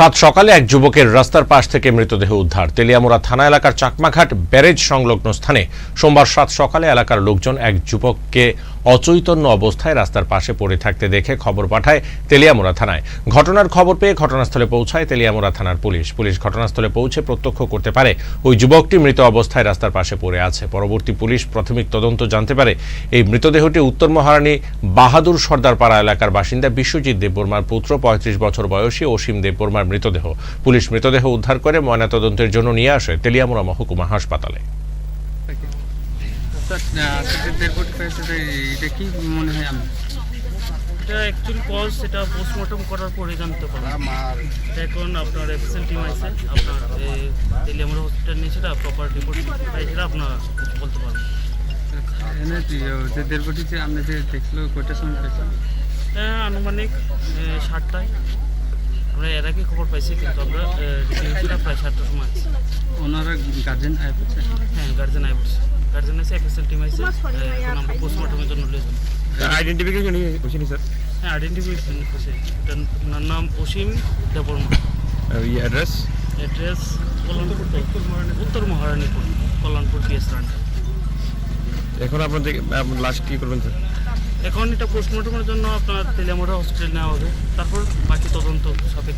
সাত সকালে এক যুবকের রাস্তার পাশ থেকে মৃতদেহ উদ্ধার। তেলিয়ামুড়া থানা এলাকার চাকমাঘাট ব্যারেজ সংলগ্ন স্থানে সোমবার সাত সকালে এলাকার লোকজন এক যুবককে অচৈতন্য অবস্থায় রাস্তার পাশে পড়ে থাকতে দেখে খবর পাঠায় তেলিয়ামুড়া থানায়। ঘটনার খবর পেয়ে ঘটনাস্থলে পৌঁছায় তেলিয়ামুড়া থানার পুলিশ। পুলিশ ঘটনাস্থলে পৌঁছে প্রত্যক্ষ করতে পারে ওই যুবকটি মৃত অবস্থায় রাস্তার পাশে পড়ে আছে। পরবর্তী পুলিশ প্রাথমিক তদন্ত জানতে পারে এই মৃতদেহটি উত্তর মহারানী বাহাদুর সর্দারপাড়া এলাকার বাসিন্দা বিশ্বজিৎ দেববর্মার পুত্র, পঁয়ত্রিশ বছর বয়সী অসীম দেববর্মার মৃতদেহ। পুলিশ মৃতদেহ উদ্ধার করে ময়নাতদন্তের জন্য নিয়ে আসে তেলিয়ামুড়া মহকুমা হাসপাতালে। দেড় কোটি পেয়েছে তো এটা কি মনে হয় আমি? এটা অ্যাকচুয়ালি কজ সেটা পোস্টমর্টম করার পরে জানতে পারলাম এটা এখন আপনার এফএসএল টিম আছে আপনার তেলিয়ামুড়া হসপিটাল নিয়ে সেটা প্রপার রিপোর্ট তাই সেটা আপনার বলতে পারবেন। যে- যে দেড় কোটি যে আপনি যে দেখল কয়টার সময় পেয়েছেন হ্যাঁ আনুমানিক সাতটায়। আমরা এর আগে খবর পাইছি কিন্তু আমরা প্রায় সাতটার সময় আছে। ওনারা গার্জেন আয় হ্যাঁ গার্জেন আই গার্জেন আছে এফএসএল টিম আছে এখন আমরা পোস্টমর্টমের জন্য লিয়ে যাব আইডেন্টিফিকেশন হয়েছে স্যার হ্যাঁ আইডেন্টিফিকেশন হয়েছে ওনার নাম অসীম দেববর্মা। এই অ্যাড্রেস অ্যাড্রেস কল্যাণপুর উত্তর মহারানীপুর কল্যাণপুর পিএস রান্ডা এখন আপনাদের লাশ কি করবেন স্যার এখন এটা পোস্টমর্টমের জন্য আপনার তেলিয়ামোড়া হসপিটাল নেওয়া হবে। তারপর বাকি তদন্ত সাপেক্ষে।